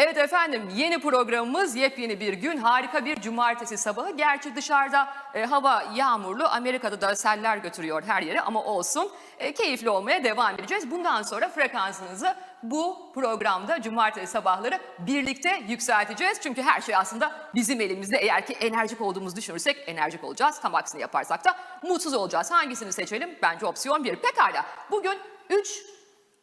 Evet efendim yeni programımız yepyeni bir gün harika bir cumartesi sabahı. Gerçi dışarıda e, hava yağmurlu Amerika'da da seller götürüyor her yere ama olsun E, keyifli olmaya devam edeceğiz. Bundan sonra frekansınızı bu programda cumartesi sabahları birlikte yükselteceğiz. Çünkü her şey aslında bizim elimizde. Eğer ki enerjik olduğumuzu düşünürsek enerjik olacağız. Tam aksini yaparsak da mutsuz olacağız. Hangisini seçelim? Bence opsiyon bir. Pekala bugün 3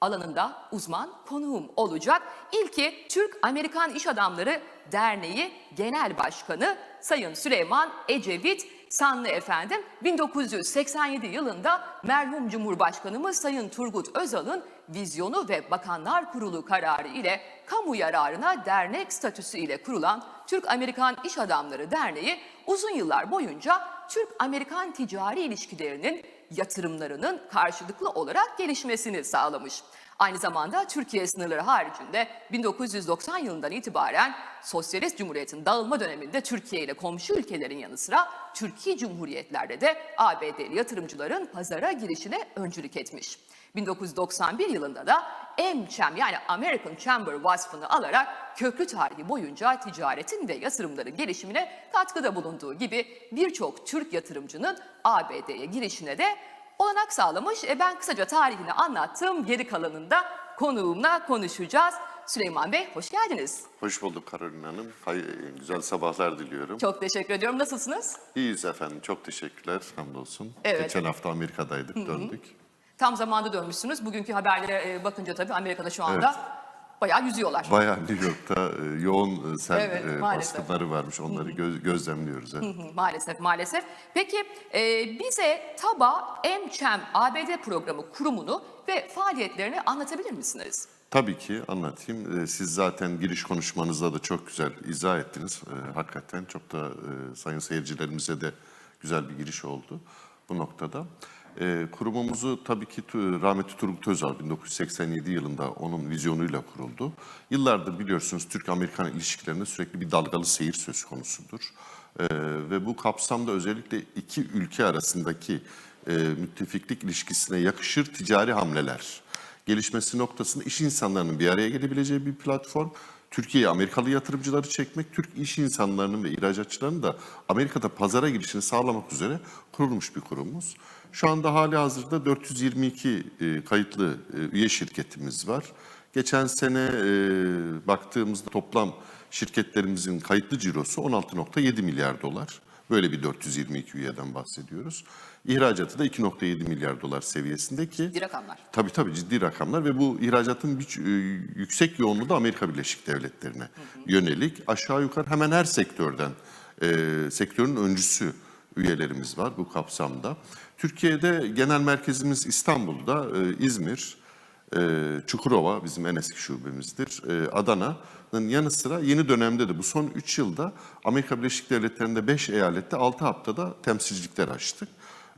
alanında uzman konuğum olacak. İlki Türk-Amerikan İş Adamları Derneği Genel Başkanı Sayın Süleyman Ecevit Sanlı efendim 1987 yılında merhum Cumhurbaşkanımız Sayın Turgut Özal'ın vizyonu ve Bakanlar Kurulu kararı ile kamu yararına dernek statüsü ile kurulan Türk-Amerikan İş Adamları Derneği uzun yıllar boyunca Türk-Amerikan ticari ilişkilerinin yatırımlarının karşılıklı olarak gelişmesini sağlamış. Aynı zamanda Türkiye sınırları haricinde 1990 yılından itibaren Sosyalist Cumhuriyet'in dağılma döneminde Türkiye ile komşu ülkelerin yanı sıra Türkiye Cumhuriyetlerde de ABD'li yatırımcıların pazara girişine öncülük etmiş. 1991 yılında da AmCham yani American Chamber vasfını alarak köprü tarihi boyunca ticaretin ve yatırımların gelişimine katkıda bulunduğu gibi birçok Türk yatırımcının ABD'ye girişine de olanak sağlamış. E ben kısaca tarihini anlattım. Geri kalanında konuğumla konuşacağız. Süleyman Bey hoş geldiniz. Hoş bulduk Karolina Hanım. Hay, güzel sabahlar diliyorum. Çok teşekkür ediyorum. Nasılsınız? İyiyiz efendim. Çok teşekkürler. Hamdolsun. Evet. Geçen hafta Amerika'daydık, döndük. Tam zamanda dönmüşsünüz. Bugünkü haberlere e, bakınca tabii Amerika'da şu anda bayağı yüzüyorlar. Bayağı New York'ta e, yoğun e, sel Evet, e, maalesef. baskınları varmış. Onları göz- gözlemliyoruz. evet. Hı, Maalesef maalesef. Peki e, bize TABA AmCham ABD programı kurumunu ve faaliyetlerini anlatabilir misiniz? Tabii ki anlatayım. Siz zaten giriş konuşmanızda da çok güzel izah ettiniz. Hakikaten çok da sayın seyircilerimize de güzel bir giriş oldu bu noktada. E, Kurumumuzu tabii ki rahmetli Turgut Özal 1987 yılında onun vizyonuyla kuruldu. Yıllardır biliyorsunuz Türk-Amerikan ilişkilerinde sürekli bir dalgalı seyir söz konusudur. E, Ve bu kapsamda özellikle iki ülke arasındaki e, müttefiklik ilişkisine yakışır ticari hamleler gelişmesi noktasında iş insanlarının bir araya gelebileceği bir platform. Türkiye'ye Amerikalı yatırımcıları çekmek, Türk iş insanlarının ve ihracatçılarının da Amerika'da pazara girişini sağlamak üzere kurulmuş bir kurumumuz. Şu anda hali hazırda 422 e, kayıtlı e, üye şirketimiz var. Geçen sene e, baktığımızda toplam şirketlerimizin kayıtlı cirosu 16.7 milyar dolar. Böyle bir 422 üyeden bahsediyoruz. İhracatı da 2.7 milyar dolar seviyesinde ki Ciddi rakamlar. Tabii tabii ciddi rakamlar ve bu ihracatın bir, yüksek yoğunluğu da Amerika Birleşik Devletleri'ne yönelik. Aşağı yukarı hemen her sektörden, e, sektörün öncüsü üyelerimiz var bu kapsamda. Türkiye'de genel merkezimiz İstanbul'da, e, İzmir, e, Çukurova bizim en eski şubemizdir. E, Adana'nın yanı sıra yeni dönemde de bu son 3 yılda Amerika Birleşik Devletleri'nde 5 eyalette 6 haftada temsilcilikler açtık.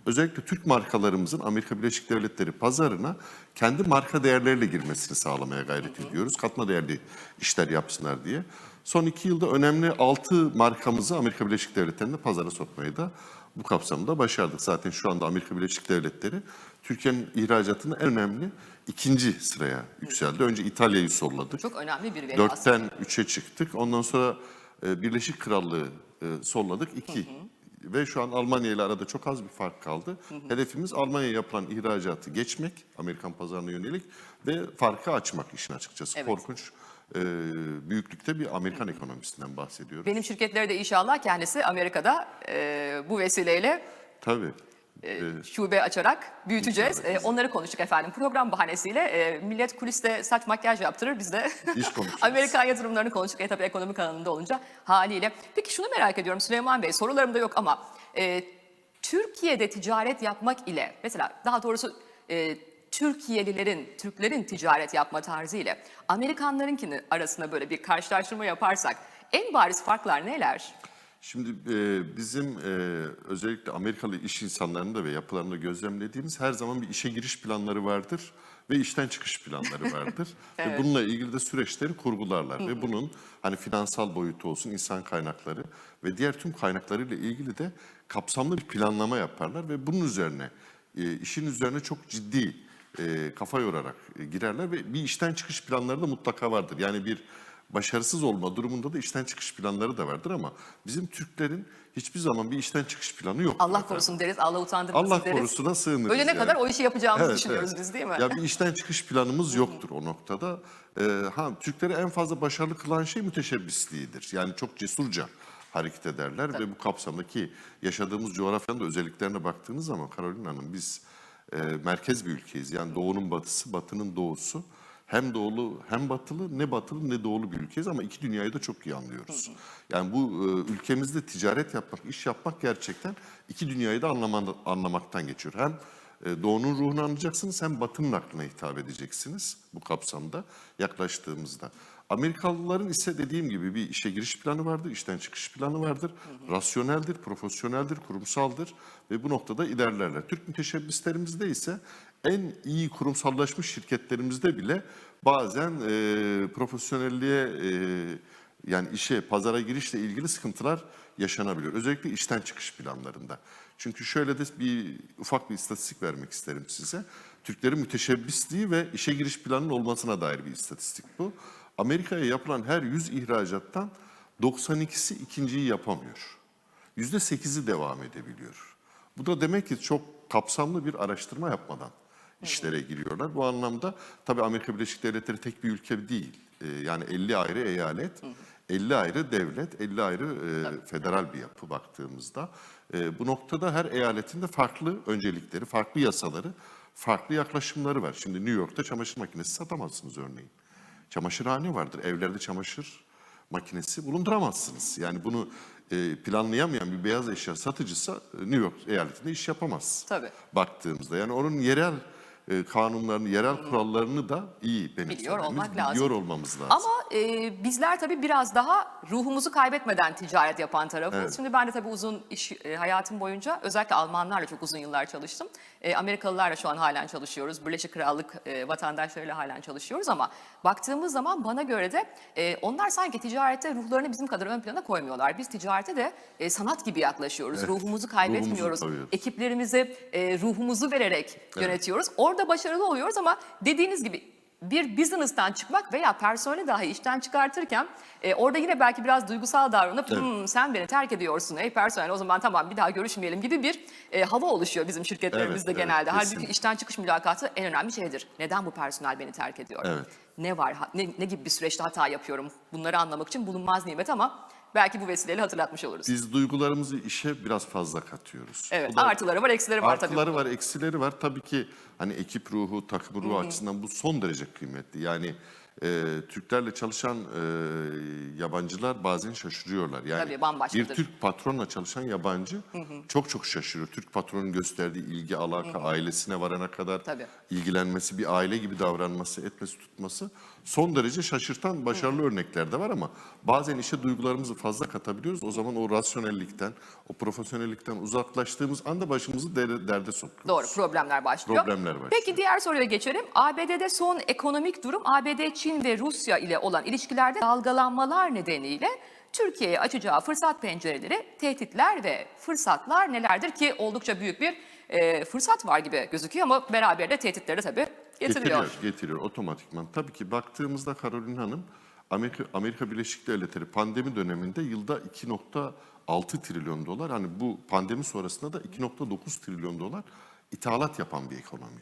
Özellikle Türk markalarımızın Amerika Birleşik Devletleri pazarına kendi marka değerleriyle girmesini sağlamaya gayret ediyoruz. Katma değerli işler yapsınlar diye. Son iki yılda önemli altı markamızı Amerika Birleşik Devletleri'nde pazara sokmayı da bu kapsamda başardık. Zaten şu anda Amerika Birleşik Devletleri Türkiye'nin ihracatının en önemli ikinci sıraya yükseldi. Önce İtalya'yı solladık. Çok önemli bir veri aslında. Dörtten üçe çıktık. Ondan sonra e, Birleşik Krallığı e, solladık. iki. Ve şu an Almanya ile arada çok az bir fark kaldı. Hedefimiz Almanya'ya yapılan ihracatı geçmek, Amerikan pazarına yönelik ve farkı açmak işin açıkçası. Evet. Korkunç e, büyüklükte bir Amerikan ekonomisinden bahsediyoruz. Benim şirketleri de inşallah kendisi Amerika'da e, bu vesileyle Tabii. e, şube açarak büyüteceğiz. E, onları konuştuk efendim. Program bahanesiyle e, millet kuliste saç makyaj yaptırır. Biz de. Amerikan yatırımlarını konuştuk. E tabii ekonomik alanında olunca haliyle. Peki şunu merak ediyorum Süleyman Bey. Sorularım da yok ama e, Türkiye'de ticaret yapmak ile mesela daha doğrusu e, Türkiye'lilerin, Türklerin ticaret yapma tarzı ile Amerikanlarınkini arasında böyle bir karşılaştırma yaparsak en bariz farklar neler? Şimdi e, bizim e, özellikle Amerikalı iş insanlarında ve yapılarında gözlemlediğimiz her zaman bir işe giriş planları vardır ve işten çıkış planları vardır. Ve bununla ilgili de süreçleri kurgularlar ve bunun hani finansal boyutu olsun, insan kaynakları ve diğer tüm kaynaklarıyla ilgili de kapsamlı bir planlama yaparlar ve bunun üzerine e, işin üzerine çok ciddi e, kafa yorarak e, girerler ve bir işten çıkış planları da mutlaka vardır. Yani bir Başarısız olma durumunda da işten çıkış planları da vardır ama bizim Türklerin hiçbir zaman bir işten çıkış planı yok. Allah korusun deriz, Allah utandırmasın Allah deriz. korusuna sığınırız. Ölene yani. kadar o işi yapacağımızı Evet, düşünüyoruz evet. biz değil mi? Ya bir işten çıkış planımız yoktur o noktada. Ee, ha Türkleri en fazla başarılı kılan şey müteşebbisliğidir. Yani çok cesurca hareket ederler ve bu kapsamdaki yaşadığımız coğrafyanın da özelliklerine baktığınız zaman Carolina Hanım biz e, merkez bir ülkeyiz. Yani doğunun batısı, batının doğusu. Hem doğulu hem batılı ne batılı ne doğulu bir ülkeyiz ama iki dünyayı da çok iyi anlıyoruz. Yani bu e, ülkemizde ticaret yapmak, iş yapmak gerçekten iki dünyayı da anlaman- anlamaktan geçiyor. Hem e, doğunun ruhunu anlayacaksınız hem batının aklına hitap edeceksiniz bu kapsamda yaklaştığımızda. Amerikalıların ise dediğim gibi bir işe giriş planı vardır, işten çıkış planı vardır. Rasyoneldir, profesyoneldir, kurumsaldır ve bu noktada ilerlerler. Türk müteşebbislerimizde ise en iyi kurumsallaşmış şirketlerimizde bile bazen e, profesyonelliğe e, yani işe, pazara girişle ilgili sıkıntılar yaşanabiliyor. Özellikle işten çıkış planlarında. Çünkü şöyle de bir ufak bir istatistik vermek isterim size. Türklerin müteşebbisliği ve işe giriş planının olmasına dair bir istatistik bu. Amerika'ya yapılan her 100 ihracattan 92'si ikinciyi yapamıyor. %8'i devam edebiliyor. Bu da demek ki çok kapsamlı bir araştırma yapmadan işlere giriyorlar. Bu anlamda tabii Amerika Birleşik Devletleri tek bir ülke değil. Ee, yani 50 ayrı eyalet, 50 ayrı devlet, 50 ayrı e, federal bir yapı baktığımızda. E, bu noktada her eyaletin de farklı öncelikleri, farklı yasaları, farklı yaklaşımları var. Şimdi New York'ta çamaşır makinesi satamazsınız örneğin. Çamaşırhane vardır. Evlerde çamaşır makinesi bulunduramazsınız. Yani bunu e, planlayamayan bir beyaz eşya satıcısa e, New York eyaletinde iş yapamaz. Tabii. Baktığımızda yani onun yerel e, kanunlarını, yerel kurallarını da iyi benimsememiz, Biliyor olmak biliyor lazım. olmamız lazım. Ama e, bizler tabii biraz daha ruhumuzu kaybetmeden ticaret yapan tarafız. Evet. Şimdi ben de tabii uzun iş e, hayatım boyunca özellikle Almanlarla çok uzun yıllar çalıştım. E, Amerikalılarla şu an halen çalışıyoruz. Birleşik Krallık e, vatandaşlarıyla halen çalışıyoruz ama baktığımız zaman bana göre de e, onlar sanki ticarette ruhlarını bizim kadar ön plana koymuyorlar. Biz ticarete de e, sanat gibi yaklaşıyoruz. Ruhumuzu kaybetmiyoruz. koyuyoruz. Ekiplerimize e, ruhumuzu vererek yönetiyoruz. Orada başarılı oluyoruz ama dediğiniz gibi bir business'tan çıkmak veya personeli dahi işten çıkartırken e, orada yine belki biraz duygusal davranıp "Hmm, sen beni terk ediyorsun ey personel o zaman tamam bir daha görüşmeyelim gibi bir e, hava oluşuyor bizim şirketlerimizde Evet, evet, genelde. Halbuki kesinlikle. işten çıkış mülakatı en önemli şeydir. Neden bu personel beni terk ediyor? Evet. Ne var? Ne, ne gibi bir süreçte hata yapıyorum? Bunları anlamak için bulunmaz nimet ama belki bu vesileyle hatırlatmış oluruz. Biz duygularımızı işe biraz fazla katıyoruz. evet, da- artıları var, eksileri var tabii. Artıları var, eksileri var. Tabii ki hani ekip ruhu, takım ruhu açısından bu son derece kıymetli. Yani e, Türklerle çalışan e, yabancılar bazen şaşırıyorlar. Yani Tabii, bir Türk patronla çalışan yabancı çok çok şaşırıyor. Türk patronun gösterdiği ilgi, alaka, ailesine varana kadar Tabii. ilgilenmesi, bir aile gibi davranması, etmesi, tutması son derece şaşırtan başarılı örnekler de var ama bazen işe duygularımızı fazla katabiliyoruz. O zaman o rasyonellikten, o profesyonellikten uzaklaştığımız anda başımızı derde, derde sokuyoruz. Doğru problemler başlıyor. Problemler başlıyor. Peki diğer soruya geçelim. ABD'de son ekonomik durum ABD, Çin ve Rusya ile olan ilişkilerde dalgalanmalar nedeniyle Türkiye'ye açacağı fırsat pencereleri, tehditler ve fırsatlar nelerdir ki oldukça büyük bir e, fırsat var gibi gözüküyor ama beraberinde tehditleri tabii getiriyor. Getiriyor, getiriyor otomatikman. Tabii ki baktığımızda Karolin Hanım, Amerika, Amerika Birleşik Devletleri pandemi döneminde yılda 2.6 trilyon dolar, hani bu pandemi sonrasında da 2.9 trilyon dolar ithalat yapan bir ekonomi.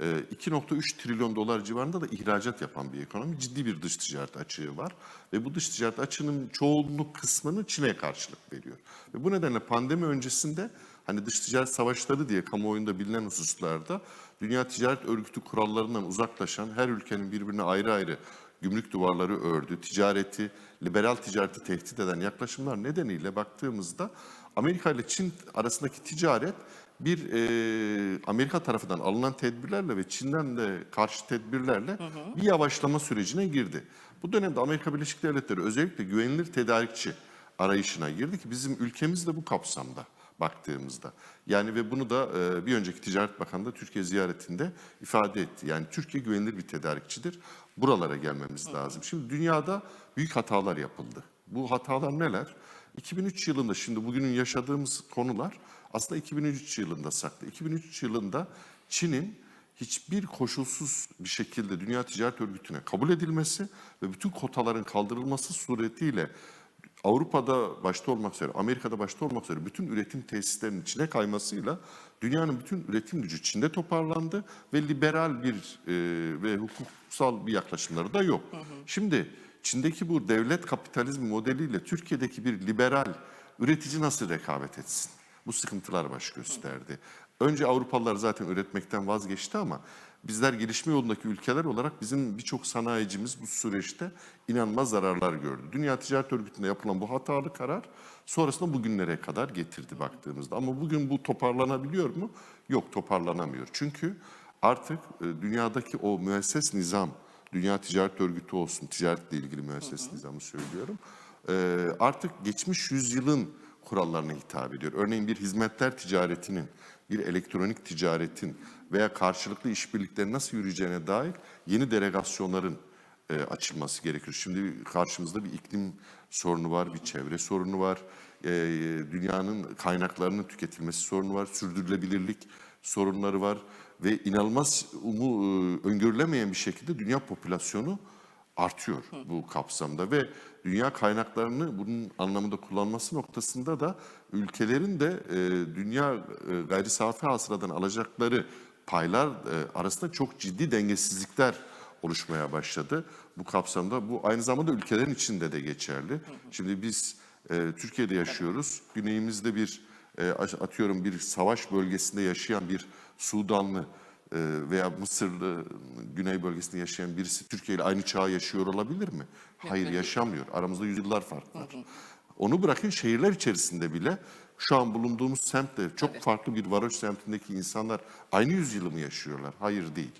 Ee, 2.3 trilyon dolar civarında da ihracat yapan bir ekonomi. Ciddi bir dış ticaret açığı var. Ve bu dış ticaret açığının çoğunluk kısmını Çin'e karşılık veriyor. Ve bu nedenle pandemi öncesinde hani dış ticaret savaşları diye kamuoyunda bilinen hususlarda Dünya Ticaret Örgütü kurallarından uzaklaşan her ülkenin birbirine ayrı ayrı gümrük duvarları ördü, ticareti, liberal ticareti tehdit eden yaklaşımlar nedeniyle baktığımızda Amerika ile Çin arasındaki ticaret bir e, Amerika tarafından alınan tedbirlerle ve Çin'den de karşı tedbirlerle bir yavaşlama sürecine girdi. Bu dönemde Amerika Birleşik Devletleri özellikle güvenilir tedarikçi arayışına girdi ki bizim ülkemiz de bu kapsamda baktığımızda. Yani ve bunu da e, bir önceki Ticaret Bakanı da Türkiye ziyaretinde ifade etti. Yani Türkiye güvenilir bir tedarikçidir. Buralara gelmemiz lazım. Şimdi dünyada büyük hatalar yapıldı. Bu hatalar neler? 2003 yılında şimdi bugünün yaşadığımız konular aslında 2003 yılında saklı. 2003 yılında Çin'in hiçbir koşulsuz bir şekilde Dünya Ticaret Örgütü'ne kabul edilmesi ve bütün kotaların kaldırılması suretiyle Avrupa'da başta olmak üzere, Amerika'da başta olmak üzere bütün üretim tesislerinin içine kaymasıyla dünyanın bütün üretim gücü Çin'de toparlandı ve liberal bir e, ve hukuksal bir yaklaşımları da yok. Şimdi Çin'deki bu devlet kapitalizmi modeliyle Türkiye'deki bir liberal üretici nasıl rekabet etsin? Bu sıkıntılar baş gösterdi. Önce Avrupalılar zaten üretmekten vazgeçti ama bizler gelişme yolundaki ülkeler olarak bizim birçok sanayicimiz bu süreçte inanılmaz zararlar gördü. Dünya Ticaret Örgütü'nde yapılan bu hatalı karar sonrasında bugünlere kadar getirdi baktığımızda. Ama bugün bu toparlanabiliyor mu? Yok toparlanamıyor. Çünkü artık e, dünyadaki o müesses nizam, Dünya Ticaret Örgütü olsun, ticaretle ilgili müesses nizamı söylüyorum. e, artık geçmiş yüzyılın kurallarına hitap ediyor. Örneğin bir hizmetler ticaretinin, bir elektronik ticaretin veya karşılıklı işbirliklerin nasıl yürüyeceğine dair yeni delegasyonların e, açılması gerekiyor. Şimdi karşımızda bir iklim sorunu var, bir çevre sorunu var, e, dünyanın kaynaklarının tüketilmesi sorunu var, sürdürülebilirlik sorunları var ve inanılmaz umu, e, öngörülemeyen bir şekilde dünya popülasyonu artıyor bu kapsamda ve dünya kaynaklarını bunun anlamında kullanması noktasında da ülkelerin de e, dünya e, gayri safi hasıladan alacakları paylar e, arasında çok ciddi dengesizlikler oluşmaya başladı. Bu kapsamda bu aynı zamanda ülkelerin içinde de geçerli. Şimdi biz e, Türkiye'de yaşıyoruz. Güneyimizde bir e, atıyorum bir savaş bölgesinde yaşayan bir Sudanlı veya Mısırlı güney bölgesinde yaşayan birisi Türkiye ile aynı çağı yaşıyor olabilir mi? Hayır yaşamıyor. Aramızda yüzyıllar fark var. Onu bırakın şehirler içerisinde bile şu an bulunduğumuz semtte çok farklı bir varoş semtindeki insanlar aynı yüzyılı mı yaşıyorlar? Hayır değil.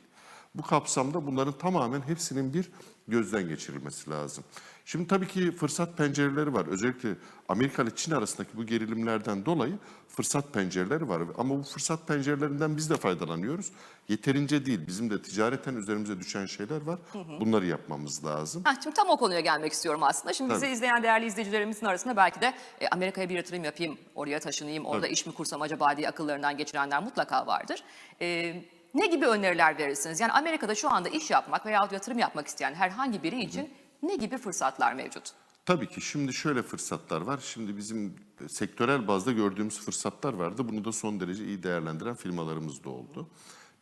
Bu kapsamda bunların tamamen hepsinin bir gözden geçirilmesi lazım. Şimdi tabii ki fırsat pencereleri var. Özellikle Amerika ile Çin arasındaki bu gerilimlerden dolayı fırsat pencereleri var. Ama bu fırsat pencerelerinden biz de faydalanıyoruz. Yeterince değil. Bizim de ticareten üzerimize düşen şeyler var. Bunları yapmamız lazım. Heh, şimdi tam o konuya gelmek istiyorum aslında. Şimdi bizi Tabii. izleyen değerli izleyicilerimizin arasında belki de e, Amerika'ya bir yatırım yapayım, oraya taşınayım, orada iş mi kursam acaba diye akıllarından geçirenler mutlaka vardır. E, ne gibi öneriler verirsiniz? Yani Amerika'da şu anda iş yapmak veya yatırım yapmak isteyen herhangi biri için ne gibi fırsatlar mevcut? Tabii ki şimdi şöyle fırsatlar var. Şimdi bizim e, sektörel bazda gördüğümüz fırsatlar vardı. Bunu da son derece iyi değerlendiren firmalarımız da oldu.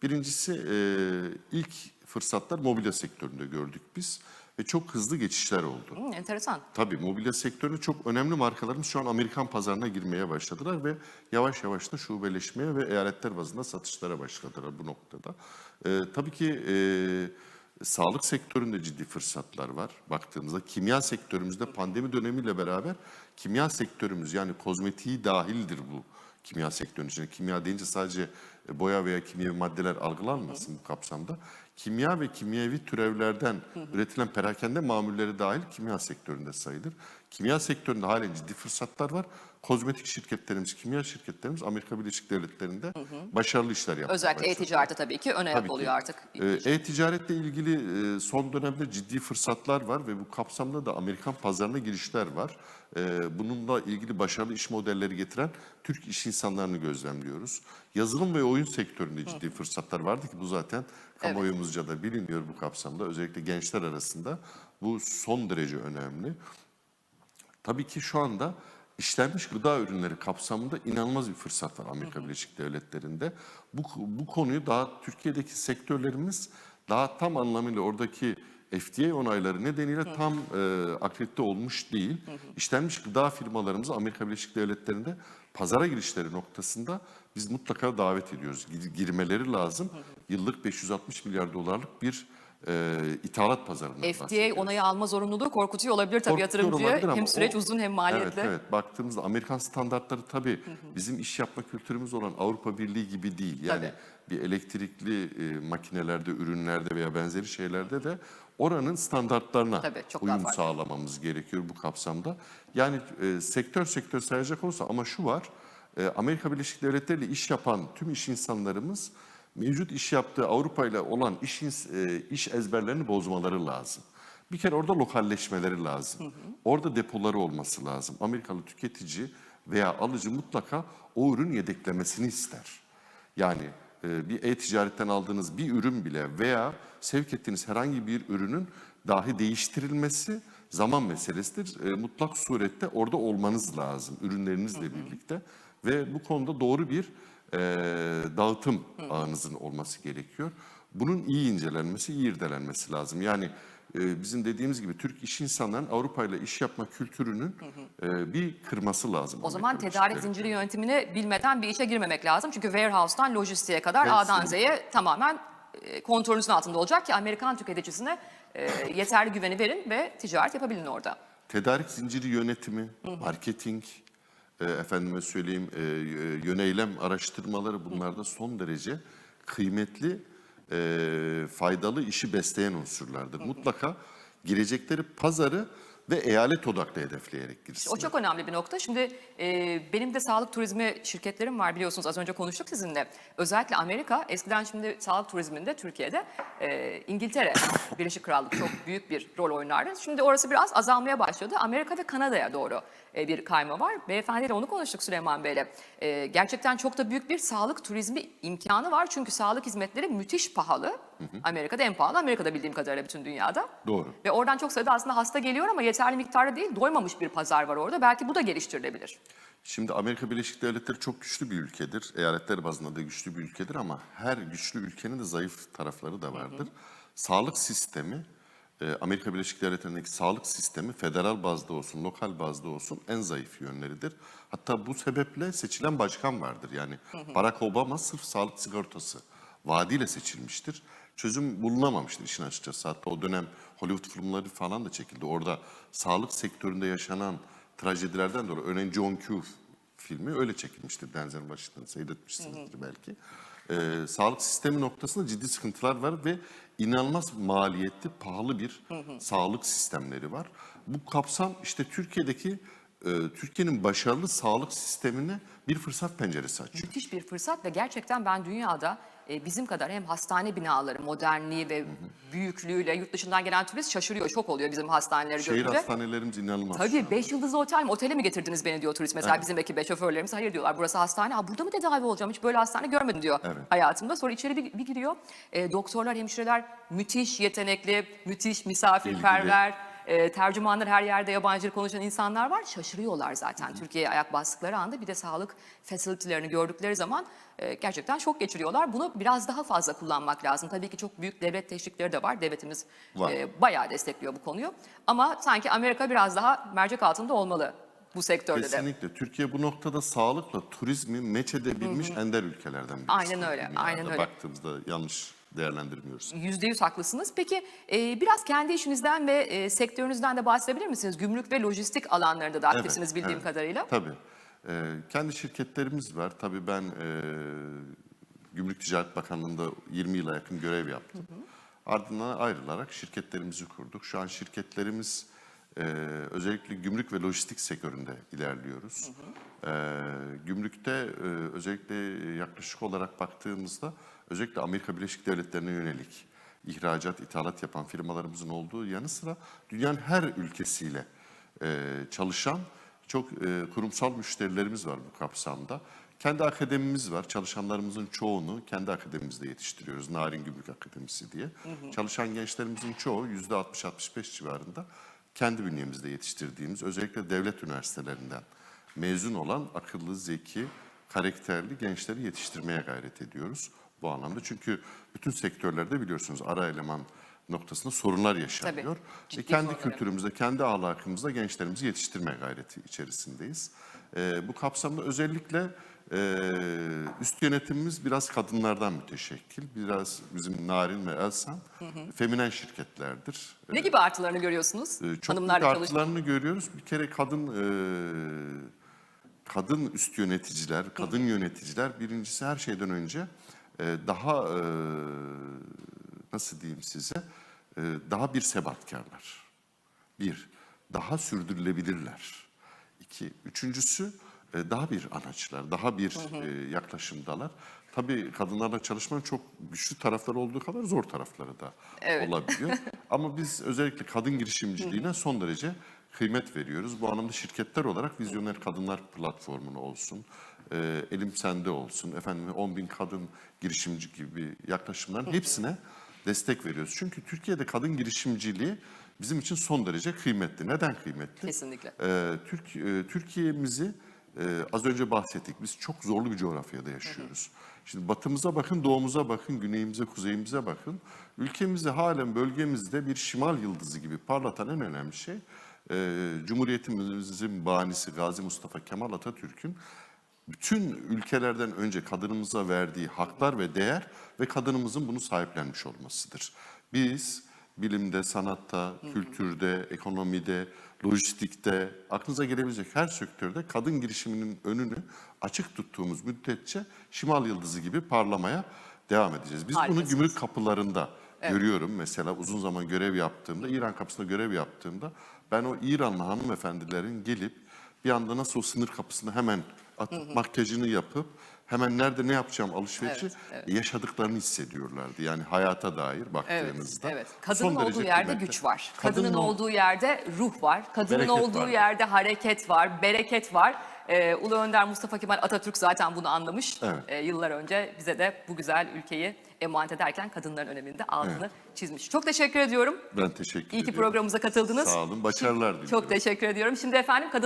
Birincisi e, ilk fırsatlar mobilya sektöründe gördük biz ve çok hızlı geçişler oldu. Hı, enteresan. Tabii mobilya sektöründe çok önemli markalarımız şu an Amerikan pazarına girmeye başladılar ve yavaş yavaş da şubeleşmeye ve eyaletler bazında satışlara başladılar bu noktada. Ee, tabii ki e, sağlık sektöründe ciddi fırsatlar var. Baktığımızda kimya sektörümüzde pandemi dönemiyle beraber kimya sektörümüz yani kozmetiği dahildir bu kimya sektörünün içine. Kimya deyince sadece boya veya kimyevi maddeler algılanmasın bu kapsamda. Kimya ve kimyevi türevlerden üretilen perakende mamulleri dahil kimya sektöründe sayılır. Kimya sektöründe halen ciddi fırsatlar var. Kozmetik şirketlerimiz, kimya şirketlerimiz Amerika Birleşik Devletleri'nde başarılı işler yapmaya Özellikle e-ticarette tabii ki öne Tabii ki. oluyor artık. Ee, E-ticaretle ilgili e, son dönemde ciddi fırsatlar var ve bu kapsamda da Amerikan pazarına girişler var. Ee, Bununla ilgili başarılı iş modelleri getiren Türk iş insanlarını gözlemliyoruz. Yazılım ve oyun sektöründe ciddi fırsatlar vardı ki bu zaten kamuoyumuzca da biliniyor bu kapsamda. Özellikle gençler arasında bu son derece önemli. Tabii ki şu anda işlenmiş gıda ürünleri kapsamında inanılmaz bir fırsat var Amerika Birleşik Devletleri'nde. Bu, bu konuyu daha Türkiye'deki sektörlerimiz daha tam anlamıyla oradaki FDA onayları nedeniyle tam e, akredite olmuş değil. İşlenmiş gıda firmalarımızı Amerika Birleşik Devletleri'nde pazara girişleri noktasında biz mutlaka davet ediyoruz. Gir- Girmeleri lazım. Yıllık 560 milyar dolarlık bir e, ithalat pazarından FDA onayı alma zorunluluğu korkutuyor olabilir tabii Korkutuyor yatırımcıya. Hem süreç o- uzun hem maliyetli. Evet, evet. Baktığımızda Amerikan standartları tabii bizim iş yapma kültürümüz olan Avrupa Birliği gibi değil. Yani bir elektrikli e, makinelerde, ürünlerde veya benzeri şeylerde de oranın standartlarına Tabii, çok uyum sağlamamız gerekiyor bu kapsamda. Yani e, sektör sektör sayacak olursa ama şu var, e, Amerika Birleşik Devletleri ile iş yapan tüm iş insanlarımız mevcut iş yaptığı Avrupa ile olan iş, e, iş ezberlerini bozmaları lazım. Bir kere orada lokalleşmeleri lazım. Orada depoları olması lazım. Amerikalı tüketici veya alıcı mutlaka o ürün yedeklemesini ister. Yani bir e-ticaretten aldığınız bir ürün bile veya sevk ettiğiniz herhangi bir ürünün dahi değiştirilmesi zaman meselesidir. E, mutlak surette orada olmanız lazım ürünlerinizle birlikte ve bu konuda doğru bir e, dağıtım ağınızın olması gerekiyor. Bunun iyi incelenmesi, iyi irdelenmesi lazım. Yani e, bizim dediğimiz gibi Türk iş insanların Avrupa ile iş yapma kültürünün e, bir kırması lazım. O zaman tedarik zinciri yönetimini bilmeden bir işe girmemek lazım. Çünkü warehouse'dan lojistiğe kadar A'dan Hepsini. Z'ye tamamen e, kontrolünüzün altında olacak ki Amerikan tüketicisine e, yeterli güveni verin ve ticaret yapabilin orada. Tedarik zinciri yönetimi, marketing, efendime söyleyeyim yöneylem araştırmaları bunlar da son derece kıymetli, e, faydalı işi besleyen unsurlardır. Mutlaka girecekleri pazarı ve eyalet odaklı hedefleyerek girsinler. O çok önemli bir nokta. Şimdi e, benim de sağlık turizmi şirketlerim var biliyorsunuz az önce konuştuk sizinle. Özellikle Amerika eskiden şimdi sağlık turizminde Türkiye'de e, İngiltere, Birleşik Krallık çok büyük bir rol oynardı. Şimdi orası biraz azalmaya başladı. Amerika ve Kanada'ya doğru e, bir kayma var. Beyefendiyle onu konuştuk Süleyman Bey'le. E, gerçekten çok da büyük bir sağlık turizmi imkanı var. Çünkü sağlık hizmetleri müthiş pahalı. Amerika'da en pahalı. Amerika'da bildiğim kadarıyla bütün dünyada. Doğru. Ve oradan çok sayıda aslında hasta geliyor ama yeterli miktarda değil. Doymamış bir pazar var orada. Belki bu da geliştirilebilir. Şimdi Amerika Birleşik Devletleri çok güçlü bir ülkedir. Eyaletler bazında da güçlü bir ülkedir ama her güçlü ülkenin de zayıf tarafları da vardır. Sağlık sistemi, e, Amerika Birleşik Devletleri'ndeki sağlık sistemi federal bazda olsun, lokal bazda olsun en zayıf yönleridir. Hatta bu sebeple seçilen başkan vardır. Yani Barack Obama sırf sağlık sigortası vaadiyle seçilmiştir. Çözüm bulunamamıştır işin açıkçası. Hatta o dönem Hollywood filmleri falan da çekildi. Orada sağlık sektöründe yaşanan trajedilerden dolayı örneğin John Q filmi öyle çekilmiştir. Denzel Washington seyretmişsinizdir belki. Ee, sağlık sistemi noktasında ciddi sıkıntılar var ve inanılmaz maliyetli, pahalı bir sağlık sistemleri var. Bu kapsam işte Türkiye'deki e, Türkiye'nin başarılı sağlık sistemine bir fırsat penceresi açıyor. Müthiş bir fırsat ve gerçekten ben dünyada e, bizim kadar hem hastane binaları, modernliği ve büyüklüğüyle yurt dışından gelen turist şaşırıyor, şok oluyor bizim hastaneleri Şehir görünce. hastanelerimiz inanılmaz. Tabii 5 yıldızlı otel mi? Otele mi getirdiniz beni diyor turist mesela bizim ekibe şoförlerimiz. Hayır diyorlar burası hastane. Ha burada mı tedavi olacağım? Hiç böyle hastane görmedim diyor Evet. hayatımda. Sonra içeri bir, bir giriyor. E, doktorlar, hemşireler müthiş yetenekli, müthiş misafirperver. E, tercümanlar her yerde yabancı konuşan insanlar var. Şaşırıyorlar zaten Türkiye'ye ayak bastıkları anda. Bir de sağlık facility'lerini gördükleri zaman e, gerçekten şok geçiriyorlar. Bunu biraz daha fazla kullanmak lazım. Tabii ki çok büyük devlet teşvikleri de var. Devletimiz Var. e, bayağı destekliyor bu konuyu. Ama sanki Amerika biraz daha mercek altında olmalı bu sektörde de. Kesinlikle. Türkiye bu noktada sağlıkla turizmi meç edebilmiş ender ülkelerden birisi. Aynen öyle, Dünyada aynen öyle. Baktığımızda yanlış değerlendirmiyoruz. Yüzde yüz haklısınız. Peki e, biraz kendi işinizden ve e, sektörünüzden de bahsedebilir misiniz? Gümrük ve lojistik alanlarında da aktifsiniz bildiğim evet. kadarıyla. Tabii. Ee, kendi şirketlerimiz var. Tabii ben e, Gümrük Ticaret Bakanlığı'nda 20 yıla yakın görev yaptım. Ardından ayrılarak şirketlerimizi kurduk. Şu an şirketlerimiz e, özellikle gümrük ve lojistik sektöründe ilerliyoruz. Ee, gümrükte e, özellikle yaklaşık olarak baktığımızda özellikle Amerika Birleşik Devletleri'ne yönelik ihracat, ithalat yapan firmalarımızın olduğu yanı sıra dünyanın her ülkesiyle e, çalışan çok e, kurumsal müşterilerimiz var bu kapsamda. Kendi akademimiz var. Çalışanlarımızın çoğunu kendi akademimizde yetiştiriyoruz. Narin Gümrük Akademisi diye. Çalışan gençlerimizin çoğu yüzde 60-65 civarında kendi bünyemizde yetiştirdiğimiz özellikle devlet üniversitelerinden mezun olan akıllı, zeki, karakterli gençleri yetiştirmeye gayret ediyoruz bu anlamda. Çünkü bütün sektörlerde biliyorsunuz ara eleman noktasında sorunlar yaşanıyor. ciddi E, kendi kültürümüzde, kendi ahlakımızda gençlerimizi yetiştirme gayreti içerisindeyiz. E, bu kapsamda özellikle e, üst yönetimimiz biraz kadınlardan müteşekkil. Biraz bizim Narin ve Elsan feminen şirketlerdir. Ne gibi artılarını görüyorsunuz? Ee, Çok Hanımlarla büyük artılarını görüyoruz. Bir kere kadın e, kadın üst yöneticiler, kadın yöneticiler birincisi her şeyden önce e, daha e, nasıl diyeyim size e, daha bir sebatkarlar. Bir, daha sürdürülebilirler. İki, üçüncüsü e, daha bir anaçlar, daha bir e, yaklaşımdalar. Tabii kadınlarla çalışmanın çok güçlü tarafları olduğu kadar zor tarafları da Evet. olabiliyor. Ama biz özellikle kadın girişimciliğine son derece kıymet veriyoruz. Bu anlamda şirketler olarak Vizyoner Kadınlar Platformu'nu olsun, e, Elim Sende olsun, efendim 10 bin kadın girişimci gibi yaklaşımların hepsine destek veriyoruz. Çünkü Türkiye'de kadın girişimciliği bizim için son derece kıymetli. Neden kıymetli? Kesinlikle. Ee, Türk, e, Türkiye'mizi e, az önce bahsettik. Biz çok zorlu bir coğrafyada yaşıyoruz. Şimdi batımıza bakın, doğumuza bakın, güneyimize, kuzeyimize bakın. Ülkemizi halen bölgemizde bir şimal yıldızı gibi parlatan en önemli şey e, Cumhuriyetimizin banisi Gazi Mustafa Kemal Atatürk'ün bütün ülkelerden önce kadınımıza verdiği haklar ve değer ve kadınımızın bunu sahiplenmiş olmasıdır. Biz bilimde, sanatta, kültürde, ekonomide, lojistikte, aklınıza gelebilecek her sektörde kadın girişiminin önünü açık tuttuğumuz müddetçe şimal yıldızı gibi parlamaya devam edeceğiz. Biz bunu Harikasınız. gümrük kapılarında görüyorum. Mesela uzun zaman görev yaptığımda, İran kapısında görev yaptığımda ben o İranlı hanımefendilerin gelip bir anda nasıl o sınır kapısını hemen atıp makyajını yapıp hemen nerede ne yapacağım alışverişi yaşadıklarını hissediyorlardı. Yani hayata dair Evet, baktığınızda. evet. Kadının son derece olduğu yerde kıymetli. güç var. Kadının Kadının ol- olduğu yerde ruh var. Kadının Bereket olduğu var. yerde hareket var, bereket var. Ee, Ulu Önder Mustafa Kemal Atatürk zaten bunu anlamış. Evet. Ee, yıllar önce bize de bu güzel ülkeyi emanet ederken kadınların önemini de altını çizmiş. Çok teşekkür ediyorum. Ben teşekkür İyi ki ediyorum. programımıza katıldınız. Sağ olun, başarılar diliyorum. Çok teşekkür ediyorum. Şimdi efendim kadın